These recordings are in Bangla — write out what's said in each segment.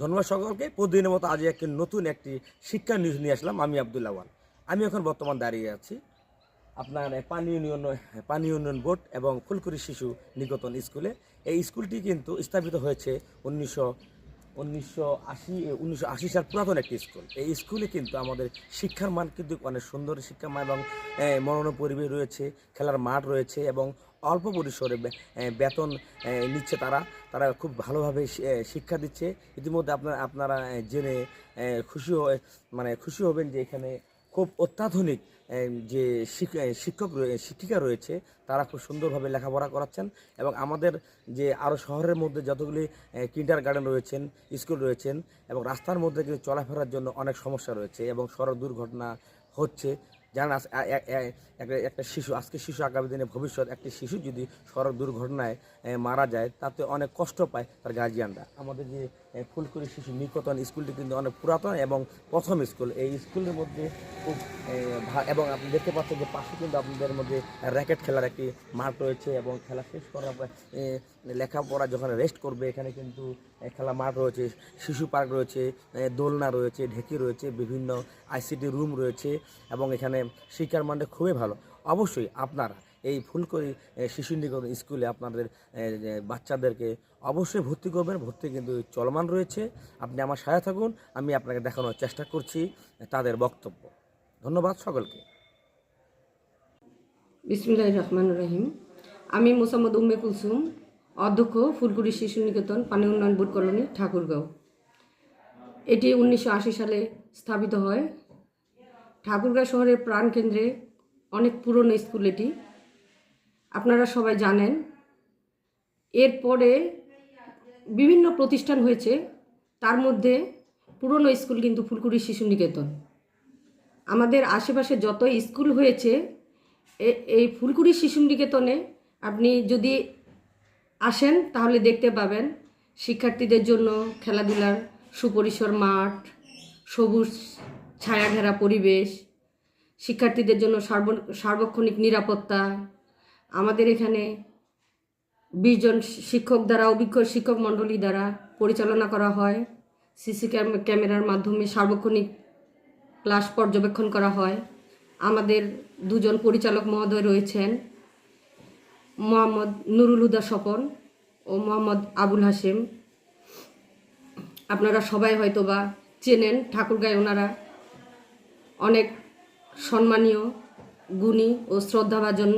ধন্যবাদ সকলকে। প্রতিদিনের মতো আজ একটি নতুন একটি শিক্ষা নিউজ নিয়ে আসলাম, আমি আবদুল্লাহ ওয়ান আমি এখন বর্তমান দাঁড়িয়ে আছি আপনার পানি ইউনিয়ন পানি ইউনিয়ন বোর্ড এবং ফুলকুরি শিশু নিকেতন স্কুলে। এই স্কুলটি কিন্তু স্থাপিত হয়েছে উনিশশো উনিশশো আশি উনিশশো আশি সাল পুরাতন একটি স্কুল। এই স্কুলে কিন্তু আমাদের শিক্ষার মান কিন্তু অনেক সুন্দর শিক্ষার মান এবং মনোরম পরিবেশ রয়েছে, খেলার মাঠ রয়েছে এবং অল্প পরিসরে বেতন নিচ্ছে তারা। তারা খুব ভালোভাবে শিক্ষা দিচ্ছে। ইতিমধ্যে আপনারা আপনারা জেনে খুশি মানে খুশি হবেন যে এখানে খুব অত্যাধুনিক যে শিক- শিক্ষক শিক্ষিকা রয়েছে, তারা খুব সুন্দরভাবে লেখাপড়া করাচ্ছেন এবং আমাদের যে আরও শহরের মধ্যে যতগুলি কিন্ডার গার্ডেন রয়েছেন, স্কুল রয়েছেন এবং রাস্তার মধ্যে কিন্তু চলাফেরার জন্য অনেক সমস্যা রয়েছে এবং সড়ক দুর্ঘটনা হচ্ছে। জানেন একটা- শিশু, আজকে শিশু আগামী দিনে ভবিষ্যৎ, একটি শিশু যদি সড়ক দুর্ঘটনায় মারা যায়, তাতে অনেক কষ্ট পায় তার গার্জিয়ানরা আমাদের যে ফুলকুড়ি শিশু নিকটন স্কুলটি কিন্তু অনেক পুরাতন এবং প্রথম স্কুল। এই স্কুলের মধ্যে খুব এবং আপনি দেখতে পাচ্ছেন যে পাশে কিন্তু আপনাদের মধ্যে র্যাকেট খেলার একটি মাঠ রয়েছে এবং খেলা শেষ করার পর লেখাপড়া যখন রেস্ট করবে, এখানে কিন্তু খেলা মাঠ রয়েছে, শিশু পার্ক রয়েছে দোলনা রয়েছে, ঢেকি রয়েছে, বিভিন্ন আইসিটি রুম রয়েছে এবং এখানে শিক্ষার মানটা খুবই ভালো। অবশ্যই আপনারা এই ফুলকরি শিশু নিকেতন স্কুলে আপনাদের বাচ্চাদেরকে অবশ্যই ভর্তি করবেন। ভর্তি কিন্তু চলমান রয়েছে। আপনি আমার সাথে থাকুন, আমি আপনাকে দেখানোর চেষ্টা করছি তাদের বক্তব্য। ধন্যবাদ সকলকে। বিসমুল্লাহ রহমান রহিম। আমি মোসাম্মদ উম্মে কুলসুম, অধ্যক্ষ ফুলকুড়ি শিশু নিকেতন, পানি উন্নয়ন বোর্ড কলোনি, ঠাকুরগাঁও। এটি উনিশশো আশি সালে স্থাপিত হয়। ঠাকুরগাঁও শহরের প্রাণকেন্দ্রে অনেক পুরনো স্কুল এটি। আপনারা সবাই জানেন, এরপরে বিভিন্ন প্রতিষ্ঠান হয়েছে, তার মধ্যে পুরনো স্কুল কিন্তু ফুলকুড়ি শিশু নিকেতন আমাদের আশেপাশে যত স্কুল হয়েছে এই ফুলকুড়ি শিশু নিকেতনে আপনি যদি আসেন, তাহলে দেখতে পাবেন শিক্ষার্থীদের জন্য খেলাধুলার সুপরিসর মাঠ, সবুজ ছায়াঘেরা পরিবেশ, শিক্ষার্থীদের জন্য সার্ব, সার্বক্ষণিক নিরাপত্তা আমাদের এখানে বিশজন শিক্ষক দ্বারা, অভিজ্ঞ শিক্ষক মণ্ডলী দ্বারা পরিচালনা করা হয়। সিসি ক্যামেরার মাধ্যমে সার্বক্ষণিক ক্লাস পর্যবেক্ষণ করা হয়। আমাদের দুজন পরিচালক মহোদয় রয়েছেন, মোহাম্মদ নুরুল হুদা স্বপন ও মোহাম্মদ আবুল হাসেম আপনারা সবাই হয়তো বা চেনেন, ঠাকুরগাঁয় ওনারা অনেক সম্মানীয়, গুণী ও শ্রদ্ধাভাজন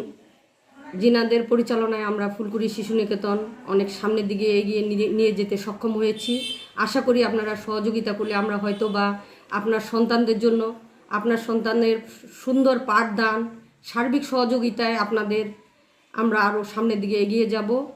জিনাদের পরিচালনায় আমরা ফুলকুড়ি শিশু নিকেতন অনেক সামনের দিকে এগিয়ে নিয়ে- যেতে সক্ষম হয়েছি। আশা করি আপনারা সহযোগিতা করলে আমরা হয়তো বা আপনার সন্তানদের জন্য, আপনার সন্তানের সুন্দর পাঠদান, সার্বিক সহযোগিতায় আপনাদের আমরা আরও সামনের দিকে এগিয়ে যাব।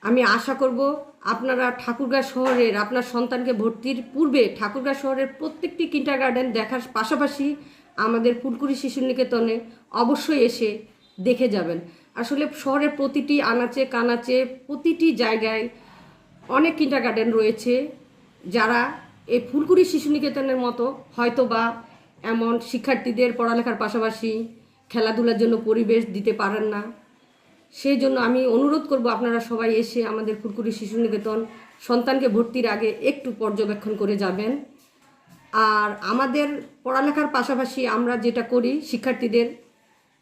আমি আশা করব আপনারা ঠাকুরগাঁ শহরের, আপনার সন্তানকে ভর্তির পূর্বে ঠাকুরগাঁ শহরের প্রত্যেকটি কিন্টার গার্ডেন দেখার পাশাপাশি আমাদের ফুলকুড়ি শিশু নিকেতনে অবশ্যই এসে দেখে যাবেন। আসলে শহরের প্রতিটি আনাচে কানাচে প্রতিটি জায়গায় অনেক কিন্টার গার্ডেন রয়েছে যারা এই ফুলকুড়ি শিশু নিকেতনের মতো হয়তো বা এমন শিক্ষার্থীদের পড়ালেখার পাশাপাশি খেলাধুলার জন্য পরিবেশ দিতে পারেন না। সেই জন্য আমি অনুরোধ করব আপনারা সবাই এসে আমাদের ফুলকুড়ি শিশু নিকেতন সন্তানকে ভর্তির আগে একটু পর্যবেক্ষণ করে যাবেন। আর আমাদের পড়ালেখার পাশাপাশি আমরা যেটা করি, শিক্ষার্থীদের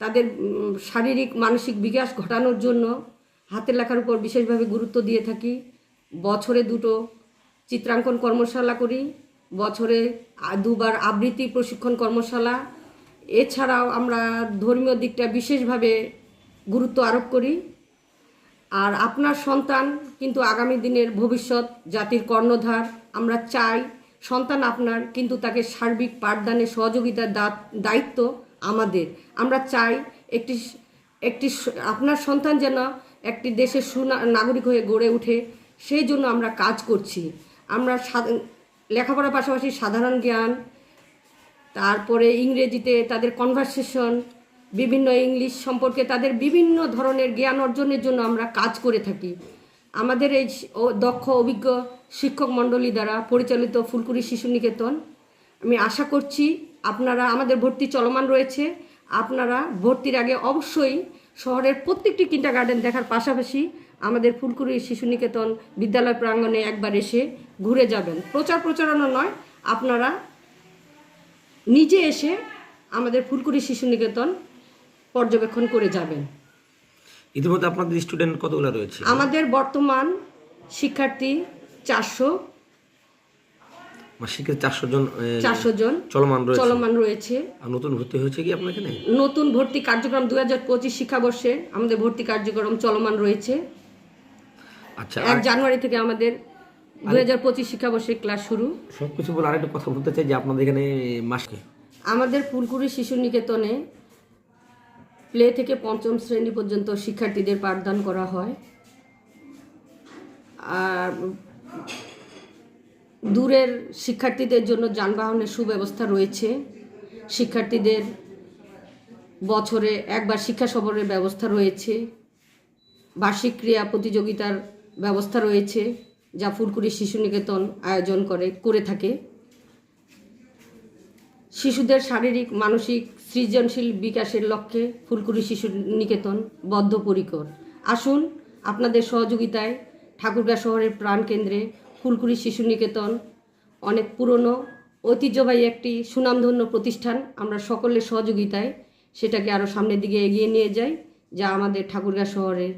তাদের শারীরিক, মানসিক বিকাশ ঘটানোর জন্য হাতের লেখার উপর বিশেষভাবে গুরুত্ব দিয়ে থাকি। বছরে দুটো চিত্রাঙ্কন কর্মশালা করি, বছরে দুবার আবৃত্তি প্রশিক্ষণ কর্মশালা। এছাড়াও আমরা ধর্মীয় দিকটা বিশেষভাবে গুরুত্ব আরোপ করি। আর আপনার সন্তান কিন্তু আগামী দিনের ভবিষ্যৎ, জাতির কর্ণধার, আমরা চাই সন্তান আপনার কিন্তু তাকে সার্বিক পাঠদানে সহযোগিতার দায়িত্ব আমাদের। আমরা চাই একটি একটি আপনার সন্তান যেন একটি দেশের সুনা, নাগরিক হয়ে গড়ে ওঠে সেই জন্য আমরা কাজ করছি। আমরা লেখাপড়ার পাশাপাশি সাধারণ জ্ঞান, তারপরে ইংরেজিতে তাদের কনভারসেশন বিভিন্ন ইংলিশ সম্পর্কে তাদের বিভিন্ন ধরনের জ্ঞান অর্জনের জন্য আমরা কাজ করে থাকি। আমাদের এই দক্ষ, অভিজ্ঞ শিক্ষক মণ্ডলী দ্বারা পরিচালিত ফুলকুড়ি শিশু নিকেতন, আমি আশা করছি আপনারা আমাদের ভর্তি চলমান রয়েছে। আপনারা ভর্তির আগে অবশ্যই শহরের প্রত্যেকটি কিন্টার গার্ডেন দেখার পাশাপাশি আমাদের ফুলকুড়ি শিশু নিকেতন বিদ্যালয় প্রাঙ্গণে একবার এসে ঘুরে যাবেন। প্রচার প্রচারণা নয় আপনারা নিজে এসে আমাদের ফুলকুড়ি শিশু নিকেতন পর্যবেক্ষণ করে যাবেন। ইতিমধ্যে আপনাদের স্টুডেন্ট কতগুলো রয়েছে? আমাদের বর্তমান শিক্ষার্থী চারশো চারশো জন চারশো জন চলমান রয়েছে। চলমান রয়েছে। আর নতুন ভর্তি হয়েছে কি আপনার এখানে? নতুন ভর্তি কার্যক্রম দু হাজার পঁচিশ শিক্ষাবর্ষে আমাদের ভর্তি কার্যক্রম চলমান রয়েছে। আচ্ছা এক জানুয়ারি থেকে আমাদের দু হাজার পঁচিশ শিক্ষাবর্ষে ক্লাস শুরু। সব কিছু বলে আরেকটা কথা বলতে চাই যে আপনাদের এখানে মাসকে আমাদের ফুলকুড়ি শিশু নিকেতনে প্লে থেকে পঞ্চম শ্রেণি পর্যন্ত শিক্ষার্থীদের পাঠদান করা হয়। আর দূরের শিক্ষার্থীদের জন্য যানবাহনের সুব্যবস্থা রয়েছে। শিক্ষার্থীদের বছরে একবার শিক্ষা সফরের ব্যবস্থা রয়েছে। বার্ষিক ক্রিয়া প্রতিযোগিতার ব্যবস্থা রয়েছে, যা ফুলকুড়ি শিশু নিকেতন আয়োজন করে করে থাকে। শিশুদের শারীরিক, মানসিক সৃজনশীল বিকাশের লক্ষ্যে ফুলকুড়ি শিশু নিকেতন বদ্ধপরিকর। আসুন, আপনাদের সহযোগিতায় ঠাকুরগাঁ শহরের প্রাণকেন্দ্রে ফুলকুড়ি শিশু নিকেতন, অনেক পুরনো, ঐতিহ্যবাহী একটি সুনামধন্য প্রতিষ্ঠান। আমরা সকলের সহযোগিতায় সেটাকে আরও সামনের দিকে এগিয়ে নিয়ে যাই, যা আমাদের ঠাকুরগাঁ শহরের